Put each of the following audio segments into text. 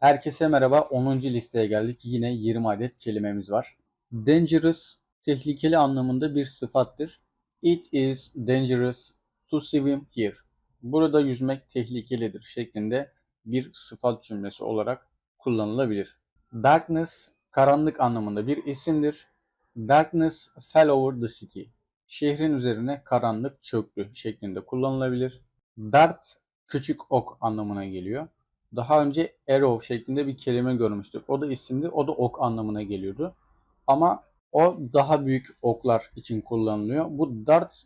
Herkese merhaba. 10. listeye geldik. Yine 20 adet kelimemiz var. Dangerous, tehlikeli anlamında bir sıfattır. It is dangerous to swim here. Burada yüzmek tehlikelidir şeklinde bir sıfat cümlesi olarak kullanılabilir. Darkness, karanlık anlamında bir isimdir. Darkness fell over the city. Şehrin üzerine karanlık çöktü şeklinde kullanılabilir. Dart, küçük ok anlamına geliyor. Daha önce arrow şeklinde bir kelime görmüştük. O da isimdi. O da ok anlamına geliyordu. Ama o daha büyük oklar için kullanılıyor. Bu dart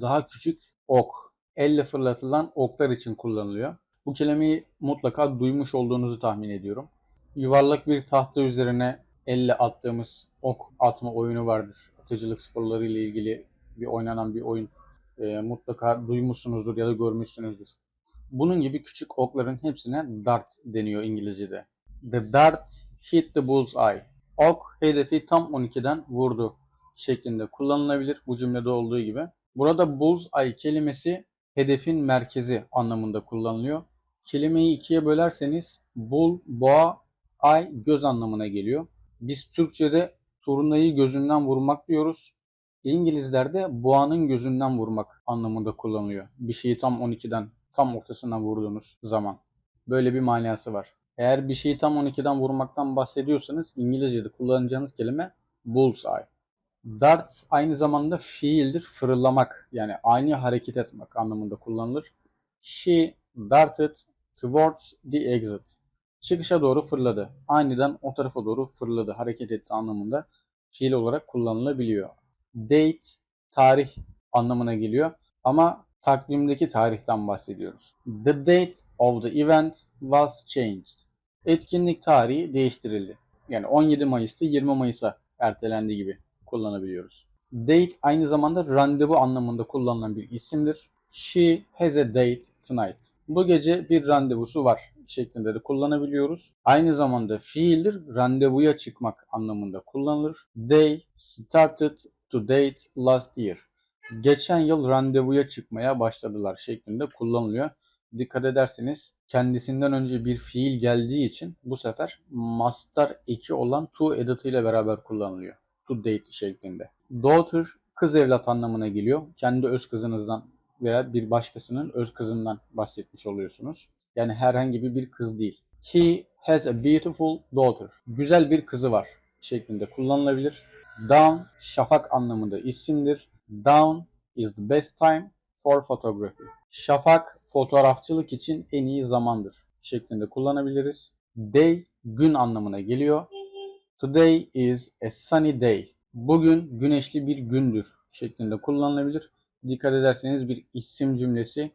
daha küçük ok. Elle fırlatılan oklar için kullanılıyor. Bu kelimeyi mutlaka duymuş olduğunuzu tahmin ediyorum. Yuvarlak bir tahta üzerine elle attığımız ok atma oyunu vardır. Atıcılık sporları ile ilgili bir oynanan bir oyun. E, mutlaka duymuşsunuzdur ya da görmüşsünüzdür. Bunun gibi küçük okların hepsine dart deniyor İngilizce'de. The dart hit the bullseye. Ok hedefi tam 12'den vurdu şeklinde kullanılabilir bu cümlede olduğu gibi. Burada bullseye kelimesi hedefin merkezi anlamında kullanılıyor. Kelimeyi ikiye bölerseniz bull, boğa, ay göz anlamına geliyor. Biz Türkçe'de turnayı gözünden vurmak diyoruz. İngilizlerde boğanın gözünden vurmak anlamında kullanılıyor. Bir şeyi tam 12'den tam ortasından vurduğunuz zaman. Böyle bir manası var. Eğer bir şeyi tam 12'den vurmaktan bahsediyorsanız İngilizce'de kullanacağınız kelime bullseye. Dart aynı zamanda fiildir, fırlamak yani aynı hareket etmek anlamında kullanılır. She darted towards the exit. Çıkışa doğru fırladı. Aniden o tarafa doğru fırladı, hareket etti anlamında fiil olarak kullanılabiliyor. Date, tarih anlamına geliyor. Ama takvimdeki tarihten bahsediyoruz. The date of the event was changed. Etkinlik tarihi değiştirildi. Yani 17 Mayıs'ta 20 Mayıs'a ertelendi gibi kullanabiliyoruz. Date aynı zamanda randevu anlamında kullanılan bir isimdir. She has a date tonight. Bu gece bir randevusu var şeklinde de kullanabiliyoruz. Aynı zamanda fiildir. Randevuya çıkmak anlamında kullanılır. They started to date last year geçen yıl randevuya çıkmaya başladılar şeklinde kullanılıyor. Dikkat ederseniz kendisinden önce bir fiil geldiği için bu sefer master eki olan to edatıyla beraber kullanılıyor. To date şeklinde. Daughter kız evlat anlamına geliyor. Kendi öz kızınızdan veya bir başkasının öz kızından bahsetmiş oluyorsunuz. Yani herhangi bir kız değil. He has a beautiful daughter. Güzel bir kızı var şeklinde kullanılabilir. Dawn şafak anlamında isimdir. Dawn is the best time for photography. Şafak fotoğrafçılık için en iyi zamandır şeklinde kullanabiliriz. Day gün anlamına geliyor. Today is a sunny day. Bugün güneşli bir gündür şeklinde kullanılabilir. Dikkat ederseniz bir isim cümlesi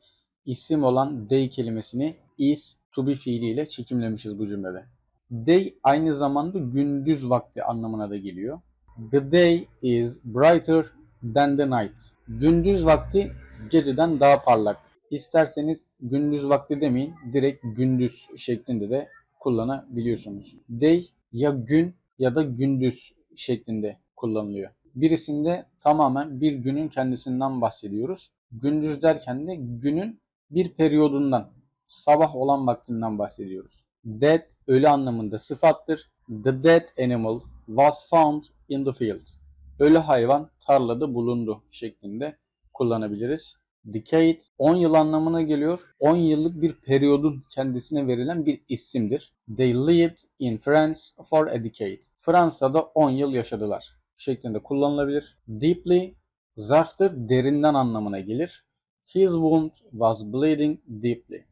isim olan day kelimesini is to be fiiliyle çekimlemişiz bu cümlede. Day aynı zamanda gündüz vakti anlamına da geliyor. The day is brighter than the night. Gündüz vakti geceden daha parlak. İsterseniz gündüz vakti demeyin, direkt gündüz şeklinde de kullanabiliyorsunuz. Day ya gün ya da gündüz şeklinde kullanılıyor. Birisinde tamamen bir günün kendisinden bahsediyoruz. Gündüz derken de günün bir periyodundan, sabah olan vaktinden bahsediyoruz. Dead ölü anlamında sıfattır. The dead animal was found in the field. Ölü hayvan tarlada bulundu şeklinde kullanabiliriz. Decade 10 yıl anlamına geliyor. 10 yıllık bir periyodun kendisine verilen bir isimdir. They lived in France for a decade. Fransa'da 10 yıl yaşadılar şeklinde kullanılabilir. Deeply zarftır derinden anlamına gelir. His wound was bleeding deeply.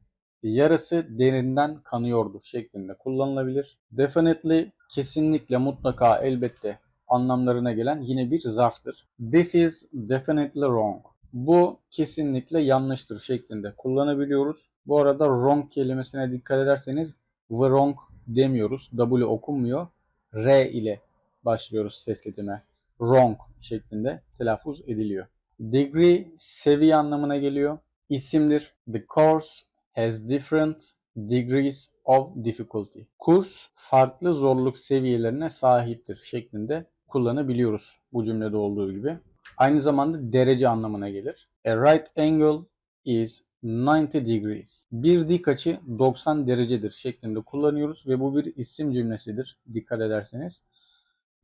Yarısı derinden kanıyordu şeklinde kullanılabilir. Definitely kesinlikle mutlaka elbette anlamlarına gelen yine bir zarftır. This is definitely wrong. Bu kesinlikle yanlıştır şeklinde kullanabiliyoruz. Bu arada wrong kelimesine dikkat ederseniz wrong demiyoruz. W okunmuyor. R ile başlıyoruz sesletime. Wrong şeklinde telaffuz ediliyor. Degree seviye anlamına geliyor. İsimdir. The course has different degrees of difficulty. Kurs farklı zorluk seviyelerine sahiptir şeklinde kullanabiliyoruz bu cümlede olduğu gibi. Aynı zamanda derece anlamına gelir. A right angle is 90 degrees. Bir dik açı 90 derecedir şeklinde kullanıyoruz ve bu bir isim cümlesidir dikkat ederseniz.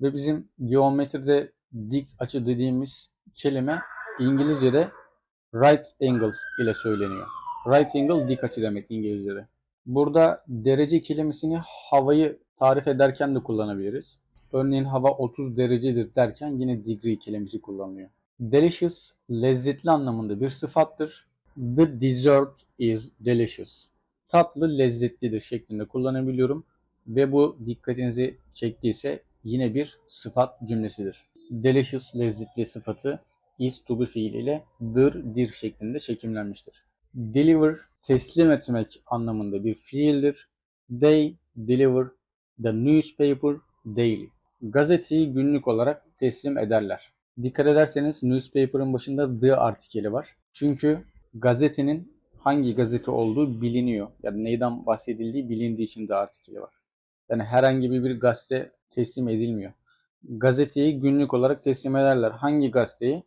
Ve bizim geometride dik açı dediğimiz kelime İngilizce'de right angle ile söyleniyor. Right angle dik açı demek İngilizce'de. Burada derece kelimesini havayı tarif ederken de kullanabiliriz. Örneğin hava 30 derecedir derken yine degree kelimesi kullanılıyor. Delicious, lezzetli anlamında bir sıfattır. The dessert is delicious. Tatlı lezzetlidir şeklinde kullanabiliyorum. Ve bu dikkatinizi çektiyse yine bir sıfat cümlesidir. Delicious, lezzetli sıfatı is to be fiiliyle dır, dir şeklinde çekimlenmiştir. Deliver, teslim etmek anlamında bir fiildir. They deliver the newspaper daily. Gazeteyi günlük olarak teslim ederler. Dikkat ederseniz newspaper'ın başında the artikeli var. Çünkü gazetenin hangi gazete olduğu biliniyor. Ya da neyden bahsedildiği bilindiği için the artikeli var. Yani herhangi bir gazete teslim edilmiyor. Gazeteyi günlük olarak teslim ederler. Hangi gazeteyi?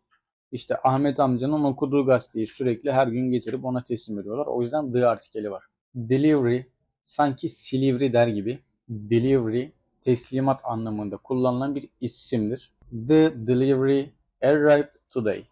İşte Ahmet amcanın okuduğu gazeteyi sürekli her gün getirip ona teslim ediyorlar. O yüzden the artikeli var. Delivery sanki Silivri der gibi. Delivery teslimat anlamında kullanılan bir isimdir. The delivery arrived today.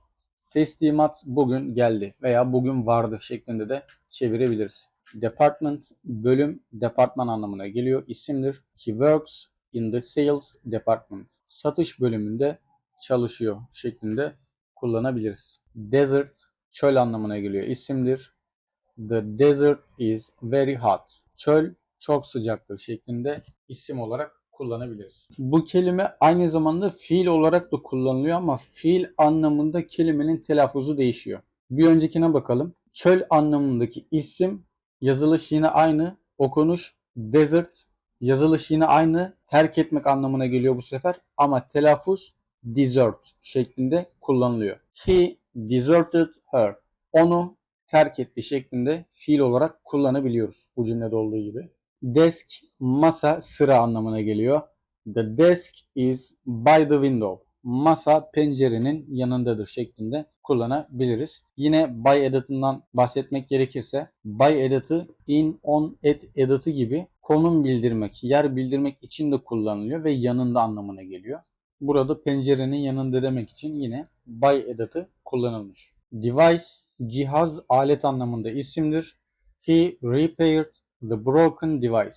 Teslimat bugün geldi veya bugün vardı şeklinde de çevirebiliriz. Department, bölüm, departman anlamına geliyor. isimdir. He works in the sales department. Satış bölümünde çalışıyor şeklinde kullanabiliriz. Desert, çöl anlamına geliyor. isimdir. The desert is very hot. Çöl çok sıcaktır şeklinde isim olarak kullanabiliriz. Bu kelime aynı zamanda fiil olarak da kullanılıyor ama fiil anlamında kelimenin telaffuzu değişiyor. Bir öncekine bakalım. Çöl anlamındaki isim yazılış yine aynı. Okunuş desert yazılış yine aynı. Terk etmek anlamına geliyor bu sefer ama telaffuz desert şeklinde kullanılıyor. He deserted her. Onu terk etti şeklinde fiil olarak kullanabiliyoruz bu cümlede olduğu gibi. Desk, masa, sıra anlamına geliyor. The desk is by the window. Masa pencerenin yanındadır şeklinde kullanabiliriz. Yine by edatından bahsetmek gerekirse by edatı in, on, at edatı gibi konum bildirmek, yer bildirmek için de kullanılıyor ve yanında anlamına geliyor. Burada pencerenin yanında demek için yine by edatı kullanılmış. Device, cihaz, alet anlamında isimdir. He repaired the broken device.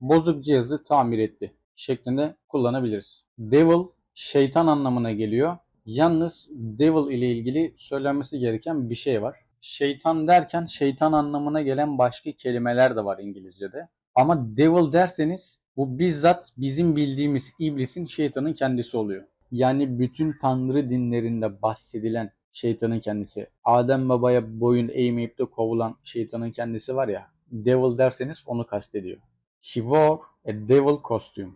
Bozuk cihazı tamir etti şeklinde kullanabiliriz. Devil, şeytan anlamına geliyor. Yalnız devil ile ilgili söylenmesi gereken bir şey var. Şeytan derken şeytan anlamına gelen başka kelimeler de var İngilizce'de. Ama devil derseniz bu bizzat bizim bildiğimiz iblisin şeytanın kendisi oluyor. Yani bütün tanrı dinlerinde bahsedilen şeytanın kendisi. Adem babaya boyun eğmeyip de kovulan şeytanın kendisi var ya. Devil derseniz onu kastediyor. She wore a devil costume.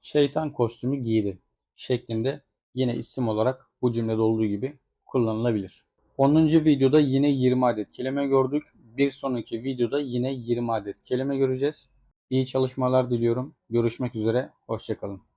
Şeytan kostümü giydi şeklinde yine isim olarak bu cümlede olduğu gibi kullanılabilir. 10. videoda yine 20 adet kelime gördük. Bir sonraki videoda yine 20 adet kelime göreceğiz. İyi çalışmalar diliyorum. Görüşmek üzere. Hoşçakalın.